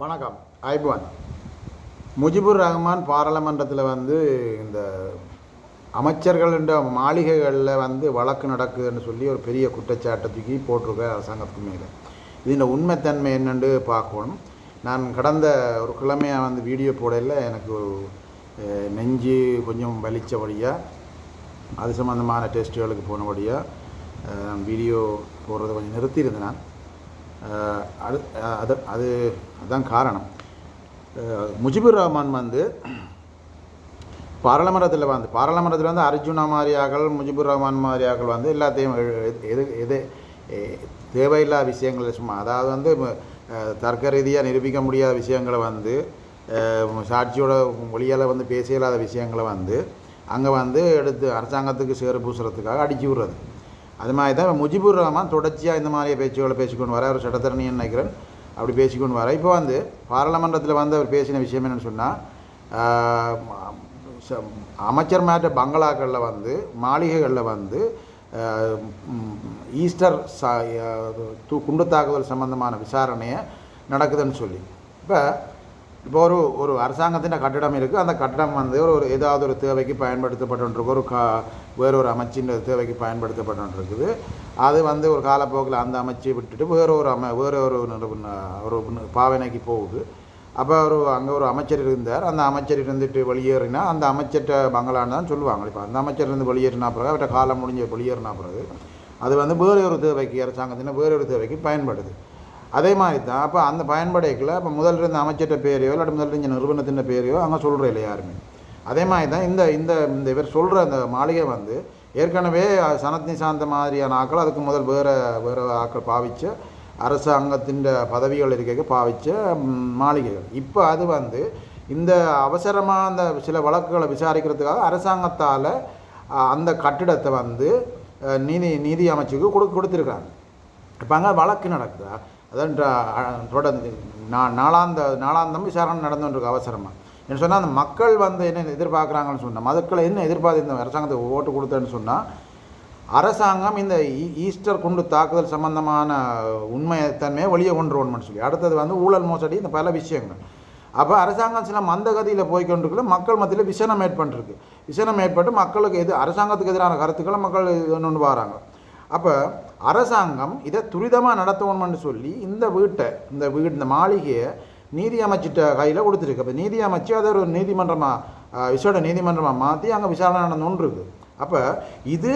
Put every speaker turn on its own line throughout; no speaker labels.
வணக்கம். ஐபுவான். முஜிபுர் ரஹ்மான் பாராளுமன்றத்தில் வந்து இந்த அமைச்சர்கள்ன்ற மாளிகைகளில் வந்து வழக்கு நடக்குதுன்னு சொல்லி ஒரு பெரிய குற்றச்சாட்டை தூக்கி போட்டிருக்க அரசாங்கத்துக்கு மேலே. இதில் உண்மைத்தன்மை என்னென்று பார்க்கணும். நான் கடந்த ஒரு கிழமையாக வந்து வீடியோ போடையில் எனக்கு ஒரு நெஞ்சு கொஞ்சம் வலிச்சபடியாக அது சம்மந்தமான டெஸ்ட்டுகளுக்கு போனபடியாக வீடியோ போடுறதை கொஞ்சம் நிறுத்தியிருந்தேன். நான் அது அது அது அதுதான் காரணம். முஜிபுர் ரஹ்மான் வந்து பாராளுமன்றத்தில் வந்து பாராளுமன்றத்தில் வந்து அர்ஜுனா மாதிரியாக்கள் முஜிபுர் ரஹ்மான் மாதிரியாக்கள் வந்து எல்லாத்தையும் எது எது தேவையில்லா தேவையில்லாத விஷயங்களை சும்மா அதாவது வந்து தர்க்க ரீதியாக நிரூபிக்க முடியாத விஷயங்களை வந்து சாட்சியோட மொழியால் வந்து பேச இயலாத விஷயங்களை வந்து அங்கே வந்து எடுத்து அரசாங்கத்துக்கு சேறு பூசுறதுக்காக அடிச்சு விடுறது. அது மாதிரி தான் முஜிபுர் ரஹ்மான் தொடர்ச்சியாக இந்த மாதிரி பேச்சுகளை பேசிக்கொண்டு வர ஒரு சட்டத்தரணின்னு நினைக்கிறேன். அப்படி பேசிக்கொண்டு வர இப்போ வந்து பாராளுமன்றத்தில் வந்து அவர் பேசின விஷயம் என்னென்னு சொன்னால் அமைச்சர் மாற்ற பங்களாக்களில் வந்து மாளிகைகளில் வந்து ஈஸ்டர் சா தூ குண்டு தாக்குதல் சம்பந்தமான விசாரணையை நடக்குதுன்னு சொல்லி. இப்போ இப்போ ஒரு ஒரு அரசாங்கத்தின் கட்டிடம் இருக்குது அந்த கட்டிடம் வந்து ஒரு ஏதாவது ஒரு தேவைக்கு பயன்படுத்தப்பட்டுருக்கு ஒரு கா வேறு ஒரு அமைச்சின் தேவைக்கு பயன்படுத்தப்பட்டு இருக்குது அது வந்து ஒரு காலப்போக்கில் அந்த அமைச்சை விட்டுட்டு வேற ஒரு அமை வேற ஒரு ஒரு பாவனைக்கு போகுது. அப்போ ஒரு அங்கே ஒரு அமைச்சர் இருந்தார். அந்த அமைச்சர் இருந்துட்டு வெளியேறினா அந்த அமைச்சர்கிட்ட பங்களான்னு தான் சொல்லுவாங்க. இப்போ அந்த அமைச்சர் இருந்து வெளியேறினா பிறகு அவர்கிட்ட காலம் முடிஞ்ச வெளியேறினா பிறகு அது வந்து வேறு ஒரு தேவைக்கு அரசாங்கத்தின் வேறு ஒரு தேவைக்கு பயன்படுது. அதே மாதிரி தான் அப்போ அந்த பயன்படைக்கல இப்போ முதல் இருந்த அமைச்சர்கிட்ட பேரையோ இல்லாட்டி முதல் இருந்த நிறுவனத்தின் பேரையோ அங்கே சொல்கிற இல்லை யாருமே. அதே மாதிரி தான் இந்த இந்த இந்த இவர் சொல்கிற அந்த மாளிகை வந்து ஏற்கனவே சனத் நிசாந்த மாதிரியான ஆக்கள் அதுக்கு முதல் வேறு வேறு ஆட்கள் பாவித்து அரசாங்கத்தின் பதவிகள் இருக்க பாவிச்ச மாளிகைகள். இப்போ அது வந்து இந்த அவசரமாக அந்த சில வழக்குகளை விசாரிக்கிறதுக்காக அரசாங்கத்தால் அந்த கட்டிடத்தை வந்து நீதி நீதி அமைச்சுக்கு கொடு கொடுத்துருக்காங்க இப்போ அங்கே வழக்கு நடக்குதா? அதான் தொடர்ந்து நா- நாளாந்த நாலாந்தம் விசாரணை நடந்துருக்கு அவசரமாக என்ன சொன்னால் அந்த மக்கள் வந்து என்ன எதிர்பார்க்குறாங்கன்னு சொன்னால் மக்கள் என்ன எதிர்பார்த்து இந்த அரசாங்கத்துக்கு ஓட்டு கொடுத்தேன்னு சொன்னால் அரசாங்கம் இந்த ஈ- ஈஸ்டர் குண்டு தாக்குதல் சம்பந்தமான உண்மைத்தன்மையை வெளியே கொண்டு வரணும்னு சொல்லி. அடுத்தது வந்து ஊழல் மோசடி இந்த பல விஷயங்கள். அப்போ அரசாங்கம் சில மந்தகதியில் போய் கொண்டிருக்கல மக்கள் மத்தியில் விசனம் ஏற்பட்டுருக்கு. விசனம் ஏற்பட்டு மக்களுக்கு எது அரசாங்கத்துக்கு எதிரான கருத்துக்களை மக்கள் ஒன்று வராங்க அப்போ அரசாங்கம் இதை துரிதமாக நடத்தணும்னு சொல்லி இந்த வீட்டை இந்த வீடு இந்த மாளிகையை நீதி அமைச்சிட்ட கையில் கொடுத்துருக்கு. அப்போ நீதி அமைச்சு அதை ஒரு நீதிமன்றமாக விசேட நீதிமன்றமாக மாற்றி அங்கே விசாரணை நடந்து இருக்குது அப்போ இது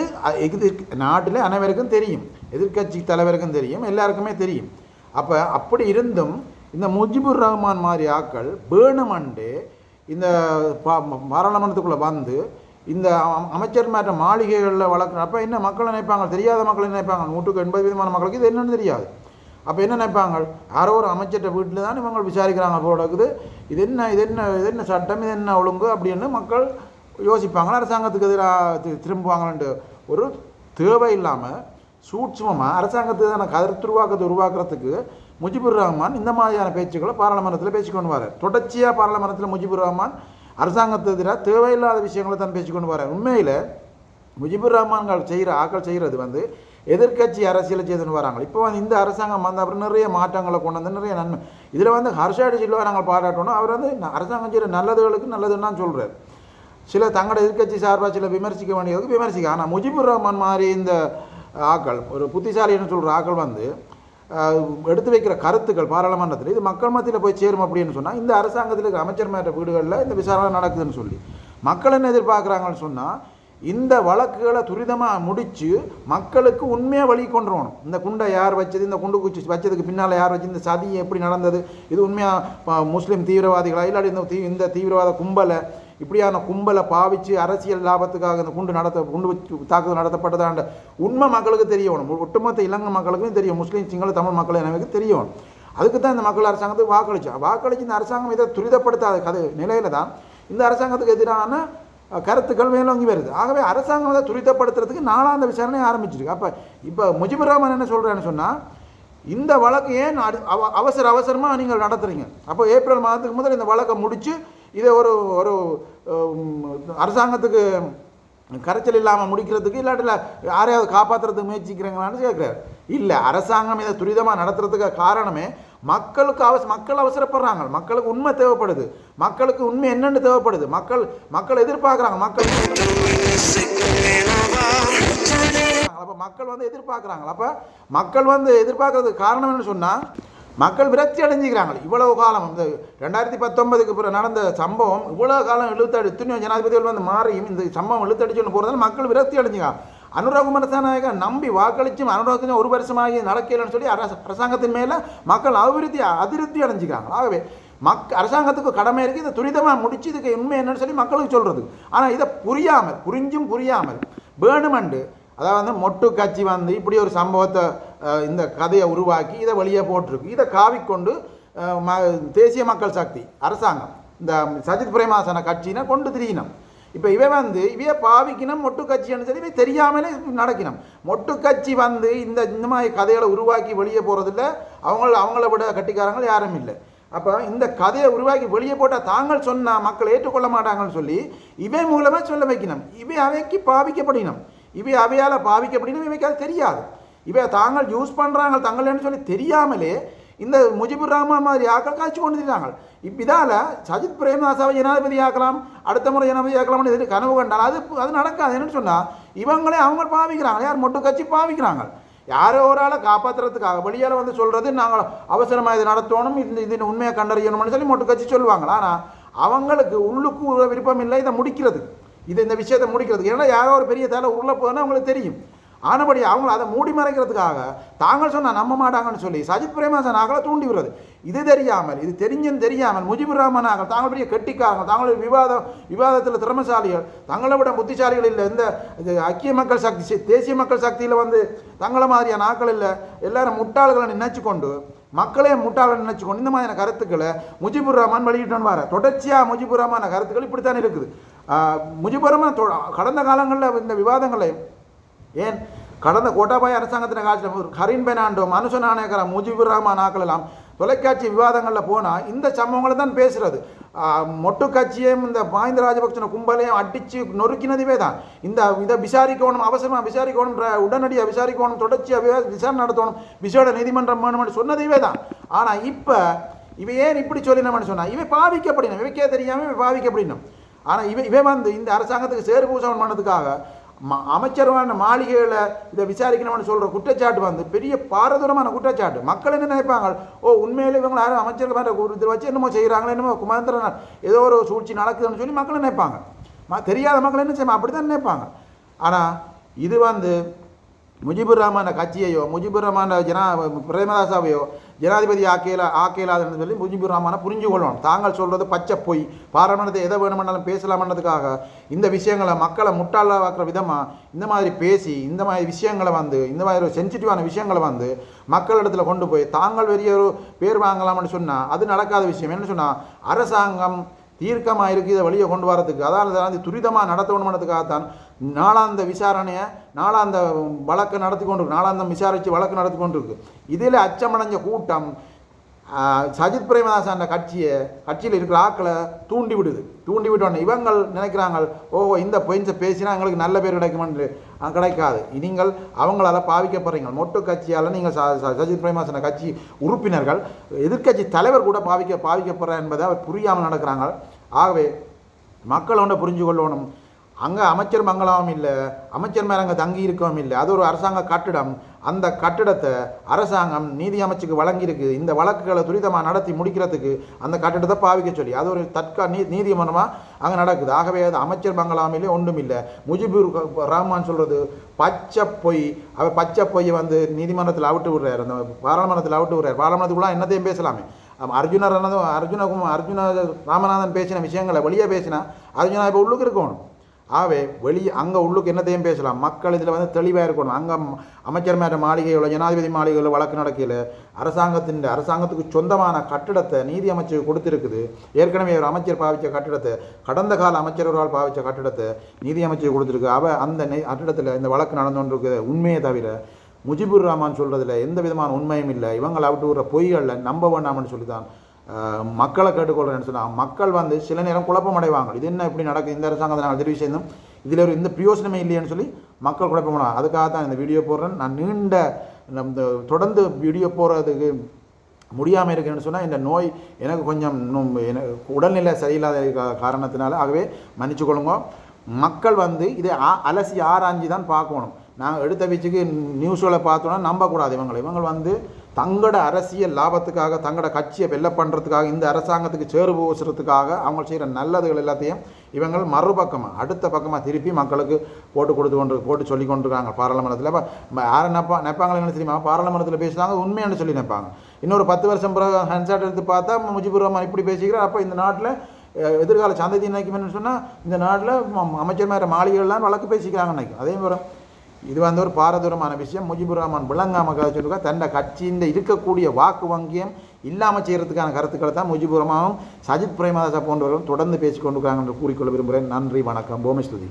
இது நாட்டில் அனைவருக்கும் தெரியும். எதிர்க்கட்சி தலைவருக்கும் தெரியும். எல்லாருக்குமே தெரியும். அப்போ அப்படி இருந்தும் இந்த முஜிபுர் ரஹ்மான் மாதிரி ஆக்கள் வேணுமண்டு இந்த பா பாராளுமன்றத்துக்குள்ளே வந்து இந்த அமைச்சர் மேட்ட மாளிகைகளில் வளர்க்குற அப்போ என்ன மக்கள் நினைப்பாங்க? தெரியாத மக்கள் என்ன நினைப்பாங்க? நூற்றுக்கு எண்பது விதமான மக்களுக்கு இது என்னன்னு தெரியாது. அப்போ என்ன நினைப்பாங்க? யாரோ ஒரு அமைச்சர்கிட்ட வீட்டில் தான் இவங்க விசாரிக்கிறாங்க போடக்குது இருக்குது. இது என்ன இது என்ன இது என்ன சட்டம் இது என்ன ஒழுங்கு அப்படின்னு மக்கள் யோசிப்பாங்க. அரசாங்கத்துக்கு எதிராக திரும்புவாங்கன்ட்டு ஒரு தேவை இல்லாமல் சூட்சமமாக அரசாங்கத்துக்கான கருத்துருவாக்கத்தை உருவாக்குறதுக்கு முஜிபுர் ரஹ்மான் இந்த மாதிரியான பேச்சுக்களை பாராளுமன்றத்தில் பேசிக்கொண்டு வர தொடர்ச்சியாக பாராளுமன்றத்தில் முஜிபுர் ரஹ்மான் அரசாங்கத்துக்கு எதிராக தேவையில்லாத விஷயங்களை தான் பேசிக்கொண்டு வரேன் உண்மையில் முஜிபுர் ரஹ்மான்கள் செய்கிற ஆக்கள் செய்கிறது வந்து எதிர்க்கட்சி அரசியலை செய்துன்னு வராங்க. இப்போ வந்து இந்த அரசாங்கம் வந்து அப்புறம் நிறைய மாற்றங்களை கொண்டு வந்து நிறைய நன்மை. இதில் வந்து ஹர்ஷாடி சில்வா நாங்கள் பாராட்டணும். அவர் வந்து அரசாங்கம் செய்கிற நல்லதுகளுக்கு நல்லதுன்னு தான் சொல்கிறார் சில தங்களோட எதிர்க்கட்சி சார்பாக சில விமர்சிக்க வேண்டியதுக்கு விமர்சிக்க. ஆனால் முஜிபுர் ரஹ்மான் மாதிரி இந்த ஆக்கள் ஒரு புத்திசாலின்னு சொல்கிற ஆக்கள் வந்து எடுத்து வைக்கிற கருத்துக்கள் பாராளுமன்றத்தில் இது மக்கள் மத்தியில் போய் சேரும் அப்படின்னு சொன்னால் இந்த அரசாங்கத்தில் இருக்கிற அமைச்சர் மேற்ற வீடுகளில் இந்த விசாரணை நடக்குதுன்னு சொல்லி. மக்கள் என்ன எதிர்பார்க்குறாங்கன்னு சொன்னால் இந்த வழக்குகளை துரிதமாக முடித்து மக்களுக்கு உண்மையாக வழி கொண்டு வரணும் இந்த குண்டை யார் வச்சது இந்த குண்டு குச்சி வச்சதுக்கு பின்னால் யார் வச்சு இந்த சதி எப்படி நடந்தது இது உண்மையாக முஸ்லீம் தீவிரவாதிகளா இல்லாட்டி இந்த தீ இந்த தீவிரவாத கும்பலை இப்படியான கும்பலை பாவிச்சு அரசியல் லாபத்துக்காக இந்த குண்டு நடத்த குண்டு வச்சு தாக்குதல் நடத்தப்பட்டதாண்ட உண்மை மக்களுக்கு தெரியணும். ஒட்டுமொத்த இலங்கை மக்களுக்கும் தெரியும். முஸ்லீம் சிங்கள தமிழ் மக்கள் எனக்கு தெரியணும் அதுக்கு தான் இந்த மக்கள் அரசாங்கத்துக்கு வாக்களிச்சா. வாக்களிச்சு இந்த அரசாங்கம் இதை துரிதப்படுத்தாத. கதை நிலையில தான் இந்த அரசாங்கத்துக்கு எதிரான கருத்துக்கள் மேலோங்கி வருது. ஆகவே அரசாங்கம் அதை துரிதப்படுத்துறதுக்கு அந்த விசாரணை ஆரம்பிச்சிருக்கு. அப்போ இப்போ முஜிபுர் ரஹ்மான் என்ன சொல்கிறேன்னு சொன்னால் இந்த வழக்கு ஏன் அடு- அவ- அவசர அவசரமாக நீங்கள் நடத்துறீங்க? அப்போ ஏப்ரல் மாதத்துக்கு முதல் இந்த வழக்கை முடித்து இதை ஒரு ஒரு அரசாங்கத்துக்கு கரைச்சல் இல்லாமல் முடிக்கிறதுக்கு இல்லாட்டில் யாரையாவது காப்பாற்றுறதுக்கு முயற்சிக்கிறீங்களான்னு கேட்குறாரு இல்லை அரசாங்கம் இதை துரிதமாக நடத்துறதுக்கு காரணமே மக்களுக்கு அவச மக்கள் அவசரப்படுறாங்க. மக்களுக்கு உண்மை தேவைப்படுது. மக்களுக்கு உண்மை என்னென்னு தேவைப்படுது. மக்கள் மக்கள் எதிர்பார்க்குறாங்க. மக்கள் அப்போ மக்கள் வந்து எதிர்பார்க்குறாங்க. அப்போ மக்கள் வந்து எதிர்பார்க்கறதுக்கு காரணம் என்ன சொன்னால் மக்கள் விரக்தி அடைஞ்சிக்கிறாங்க. இவ்வளவு காலம் இந்த ரெண்டாயிரத்தி பத்தொன்பதுக்கு பிறகு நடந்த சம்பவம் இவ்வளவு காலம் இழுத்தடி துணி ஜனாதிபதிகள் வந்து மாறியும் இந்த சம்பவம் இழுத்தடிச்சுன்னு போகிறதால மக்கள் விரக்தி அடைஞ்சிக்கிறாங்க. அனுராகுமார திசாநாயகா நம்பி வாக்களிச்சும் அனுராகம் ஒரு வருஷமாகி நடக்கலன்னு சொல்லி அரச அரசாங்கத்தின் மேலே மக்கள் அபிவிருத்தி அதிருப்தி அடைஞ்சிக்கிறாங்க. ஆகவே மக் அரசாங்கத்துக்கு கடமை இருக்குது இதை துரிதமாக முடிச்சு இதுக்கு உண்மை என்னன்னு சொல்லி மக்களுக்கு சொல்கிறது ஆனால் இதை புரியாமல் புரிஞ்சும் புரியாமல் வேணுமெண்டு அதாவது வந்து மொட்டு கட்சி வந்து இப்படி ஒரு சம்பவத்தை இந்த கதையை உருவாக்கி இதை வெளியே போட்டிருக்கு. இதை காவிக்கொண்டு ம தேசிய மக்கள் சக்தி அரசாங்கம் இந்த சஜித் பிரேமாசன கட்சினை கொண்டு திரியினம். இப்போ இவன் வந்து இவைய பாவிக்கணும் மொட்டு கட்சின்னு சொல்லி இவை தெரியாமலே நடக்கணும் மொட்டு கட்சி வந்து இந்த இந்த மாதிரி கதைகளை உருவாக்கி வெளியே போகிறதில்ல அவங்கள அவங்கள விட கட்டிக்காரங்கள் யாரும் இல்லை. அப்போ இந்த கதையை உருவாக்கி வெளியே போட்டால் தாங்கள் சொன்னால் மக்கள் ஏற்றுக்கொள்ள மாட்டாங்கன்னு சொல்லி இவை மூலமாக சொல்ல வைக்கணும் இவை அவைக்கு பாவிக்கப்படணும் இவை அவையால் பாவிக்கப்படணும் இவைக்கு அது தெரியாது. இவை தாங்கள் யூஸ் பண்ணுறாங்க தங்கள்னு சொல்லி தெரியாமலே இந்த முஜிபுர் ரஹ்மான் மாதிரி ஆக்கள் காய்ச்சி கொண்டு இருக்கிறாங்க இப்போ இதால் சஜித் பிரேமதாசாவை ஜனாதிபதி ஆக்கலாம் அடுத்த முறை ஜனாதிபதி ஆக்கலாம்னு எதிர்த்து கனவு கண்டால் அது அது நடக்காது. என்னன்னு சொன்னால் இவங்களே அவங்க பாவிக்கிறாங்க. யார் மொட்டு கட்சி பாவிக்கிறாங்க? யாரோ ஒரு ஆளை காப்பாற்றுறதுக்காக வெளியால் வந்து சொல்கிறது நாங்கள் அவசரமாக இது நடத்தணும் இந்த இது உண்மையை கண்டறியணும்னு சொல்லி மொட்டு கட்சி சொல்லுவாங்க. ஆனால் அவங்களுக்கு உள்ளுக்கு விருப்பம் இல்லை இதை முடிக்கிறது இது இந்த விஷயத்தை முடிக்கிறதுக்கு ஏன்னா யாரோ ஒரு பெரிய தலை உள்ள போதுன்னா அவங்களுக்கு தெரியும். ஆனபடி அவங்கள அதை மூடி மறைக்கிறதுக்காக தாங்கள் சொன்னால் நம்ப மாட்டாங்கன்னு சொல்லி சஜித் பிரேமதாசன் ஆக்களை தூண்டி விடுறது. இது தெரியாமல் இது தெரிஞ்சுன்னு தெரியாமல் முஜிபுர் ரஹ்மான் ஆகல் தாங்கள் பெரிய கெட்டிக்காரங்க தாங்கள் விவாதம் விவாதத்தில் திறமசாலிகள் தங்களை விட புத்திசாலிகள் இல்லை. இந்த இது ஐக்கிய மக்கள் சக்தி தேசிய மக்கள் சக்தியில் வந்து தங்களை மாதிரியான ஆக்கள் இல்லை. எல்லாரும் முட்டாள்களை நினைச்சு கொண்டு மக்களே முட்டாளை நினைச்சு கொண்டு இந்த மாதிரியான கருத்துக்களை முஜிபுர் ரஹ்மான் வெளியிட்டு வர தொடர்ச்சியாக முஜிபுர் ரஹ்மான கருத்துக்கள் இப்படித்தான் இருக்குது. முஜிபுர் ரஹ்மான் கடந்த காலங்களில் இந்த விவாதங்களை ஏன்? கடந்த கோட்டாபாய் அரசாங்கத்தின் காட்சியில் ஹரின் பெனாண்டோ மனுஷ நாணயக்கர முஜிபுர் ரஹ்மான் ஆக்கலாம் தொலைக்காட்சி விவாதங்களில் போனால் இந்த சம்பவங்களை தான் பேசுகிறது மொட்டு கட்சியையும் இந்த மஹிந்த ராஜபக்சன கும்பலையும் அடித்து நொறுக்கினதுவே தான். இந்த இதை விசாரிக்கணும் அவசரமாக விசாரிக்கணும் உடனடியாக விசாரிக்கணும் தொடர்ச்சியாக விசாரணை நடத்தணும் விசேட நீதிமன்றம் வேணும்னு சொன்னதுவே தான். ஆனால் இப்போ இவை ஏன் இப்படி சொல்லினோம்னு சொன்னால் இவன் பாவிக்கப்படினும். இவைக்கே தெரியாமல் இவன் பாவிக்கப்படினும். ஆனால் இவன் இவன் வந்து இந்த அரசாங்கத்துக்கு சேறு பூசவன் பண்ணதுக்காக அமைச்சரவான மாளிகையில் இதை விசாரிக்கணும்னு சொல்கிற குற்றச்சாட்டு வந்து பெரிய பாரதூரமான குற்றச்சாட்டு. மக்கள் என்ன நினைப்பாங்க? ஓ உண்மையிலே இவங்க யாரும் அமைச்சர்கள் மேலே ஒரு இதை வச்சு என்னமோ செய்கிறாங்களே என்னமோ குமாந்திரன் ஏதோ ஒரு சூழ்ச்சி நடக்குதுன்னு சொல்லி மக்கள் நினைப்பாங்க. தெரியாத மக்கள் என்ன செய்வாங்க? அப்படி தான் நினைப்பாங்க. ஆனால் இது வந்து முஜிபுர் ரஹ்மான கட்சியையோ முஜிபுர் ரஹ்மான ஜனா பிரேமதாசாவையோ ஜனாதிபதி ஆக்கையில ஆக்கையிலாதுன்னு சொல்லி முஜிபுர் ரஹ்மானை புரிஞ்சு கொள்ளணும். தாங்கள் சொல்கிறது பச்சை பொய். பாராளுமன்றத்தை எதை வேணுமென்னாலும் பேசலாம்ன்றதுக்காக இந்த விஷயங்களை மக்களை முட்டாளாக்குற விதமாக இந்த மாதிரி பேசி இந்த மாதிரி விஷயங்களை வந்து இந்த மாதிரி ஒரு சென்சிட்டிவான விஷயங்களை வந்து மக்களிடத்தில் கொண்டு போய் தாங்கள் பெரிய ஒரு பேர் வாங்கலாம்னு சொன்னால் அது நடக்காத விஷயம். என்ன சொன்னால் அரசாங்கம் தீர்க்கமாக இருக்குது இதை வெளியே கொண்டு வரத்துக்கு. அதாவது வந்து துரிதமாக நடத்தணுமனதுக்காகத்தான் நாளாந்த விசாரணையை நாளாந்த வழக்கை நடத்தி கொண்டிருக்கு. நாளாந்தம் விசாரித்து வழக்கு நடத்தி கொண்டிருக்கு. இதில் அச்சமடைஞ்ச கூட்டம் சஜித் பிரேமதாசான கட்சியை கட்சியில் இருக்கிற ஆக்களை தூண்டி விடுது. தூண்டி விட்டோன்னே இவங்கள் நினைக்கிறாங்க ஓ இந்த பொயின்ஸை பேசினா எங்களுக்கு நல்ல பேர் கிடைக்குமென்று கிடைக்காது. நீங்கள் அவங்களால் பாவிக்கப்படுறீங்க. மொட்டு கட்சியால் நீங்கள் ச- சஜித் பிரேமதாசன கட்சி உறுப்பினர்கள் எதிர்க்கட்சி தலைவர் கூட பாவிக்க பாவிக்கப்படுற என்பதை அவர் புரியாமல் நடக்கிறாங்க. ஆகவே மக்கள் ஒன்றை புரிஞ்சு கொள்ளணும். அங்கே அமைச்சர் மங்களாவும் இல்லை அமைச்சர் மேலே அங்கே தங்கி இருக்கவும் இல்லை அது ஒரு அரசாங்க கட்டிடம். அந்த கட்டிடத்தை அரசாங்கம் நீதி அமைச்சுக்கு வழங்கியிருக்கு. இந்த வழக்குகளை துரிதமாக நடத்தி முடிக்கிறதுக்கு அந்த கட்டிடத்தை பாவிக்க சொல்லி. அது ஒரு தற்கா நீ நீதிமன்றமாக அங்கே நடக்குது. ஆகவே அது அமைச்சர் பங்களாமிலே ஒன்றும் இல்லை. முஜிபுர் ரஹ்மான் சொல்கிறது பச்சை பொய். அவர் பச்சை பொய்யை வந்து நீதிமன்றத்தில் அவிட்டு விடுறாரு. அந்த பாராளுமன்றத்தில் அவிட்டு விடுறாரு. பாராளுமன்றத்துக்குள்ள என்னத்தையும் பேசலாமே. அர்ஜுனர் அண்ணதும் அர்ஜுனகும் அர்ஜுன ராமநாதன் பேசின விஷயங்களை வெளியே பேசினா அர்ஜுனா இப்போ உள்ளுக்கு இருக்கணும். ஆகவே வெளியே அங்கே உள்ளுக்கு என்னத்தையும் பேசலாம். மக்கள் இதில் வந்து தெளிவாக இருக்கணும். அங்கே அமைச்சர் மேல மாளிகையில் ஜனாதிபதி மாளிகையில் வழக்கு நடக்கையில் அரசாங்கத்தின் அரசாங்கத்துக்கு சொந்தமான கட்டிடத்தை நீதி அமைச்சு கொடுத்துருக்குது. ஏற்கனவே ஒரு அமைச்சர் பாவித்த கட்டிடத்தை கடந்த கால அமைச்சர்களால் பாவித்த கட்டிடத்தை நீதி அமைச்சர் கொடுத்துருக்கு. அவ அந்த கட்டிடத்தில் இந்த வழக்கு நடந்து கொண்டிருக்கிற உண்மையை தவிர முஜிபுர் ரஹ்மான் சொல்கிறதுல எந்த விதமான உண்மையும் இல்லை. இவங்களை விட்டு விடுற பொய்களில் நம்ப வேண்டாம்னு சொல்லி தான் மக்களை கேட்டுக்கொள்கிறேன்னு சொன்னால் மக்கள் வந்து சில நேரம் குழப்பம் அடைவாங்க இது என்ன இப்படி நடக்குது? இந்த அரசாங்கத்தை நாங்கள் தெரிவு செய்யணும் இதில் ஒரு இந்த பிரயோசனமே இல்லையேன்னு சொல்லி மக்கள் குழப்பம் அதுக்காக தான் இந்த வீடியோ போடுறேன். நான் நீண்ட இந்த தொடர்ந்து வீடியோ போடுறதுக்கு முடியாமல் இருக்குன்னு சொன்னால் இந்த நோய் எனக்கு கொஞ்சம் இன்னும் எனக்கு உடல்நிலை சரியில்லாத காரணத்தினால ஆகவே மன்னிச்சு கொள்ளுங்க மக்கள் வந்து இதை ஆ- அலசி ஆராய்ஞ்சி தான் பார்க்கணும். நாங்கள் எடுத்த வீச்சுக்கு நியூஸில் பார்த்தோன்னா நம்பக்கூடாது இவங்களை. இவங்க வந்து தங்களோட அரசியல் லாபத்துக்காக தங்களோட கட்சியை வெல்ல பண்ணுறதுக்காக இந்த அரசாங்கத்துக்கு சேறு போசுறதுக்காக அவங்க செய்கிற நல்லதுகள் எல்லாத்தையும் இவங்கள் மறுபக்கமாக அடுத்த பக்கமாக திருப்பி மக்களுக்கு போட்டு கொடுத்து கொண்டு போட்டு சொல்லி கொண்டிருக்காங்க பாராளுமன்றத்தில். இப்போ யாரை நினைப்பா நினைப்பாங்களே தெரியுமா? பாராளுமன்றத்தில் பேசுனாங்க உண்மையானு சொல்லி நினைப்பாங்க. இன்னொரு பத்து வருஷம் பிறகு ஹேண்ட்ஷாட் எடுத்து பார்த்தா முஜிபுர் ரஹ்மான் இப்படி பேசிக்கிறார். அப்போ இந்த நாட்டில் எதிர்கால சந்ததி நினைக்குமென்னு சொன்னால் இந்த நாட்டில் அமைச்சர் மாதிரி மாளிகைகள்லாம் வழக்கு பேசிக்கிறாங்க நினைக்கும் அதே மாதிரி இது வந்து ஒரு பாரதூரமான விஷயம். முஜிபுர் ரஹ்மான் விளங்காம சொல்லுங்க. தன்னை கட்சியின் இருக்கக்கூடிய வாக்கு வங்கியம் இல்லாமல் செய்கிறதுக்கான கருத்துக்களை தான் முஜிபுர் ரஹ்மானும் சஜித் பிரேமதாசா போன்றவர்களும் தொடர்ந்து பேசிக்கொண்டு கொண்டிருக்காங்க என்று கூறிக்கொள்ள விரும்புகிறேன். நன்றி வணக்கம். பூமிஸ்துதி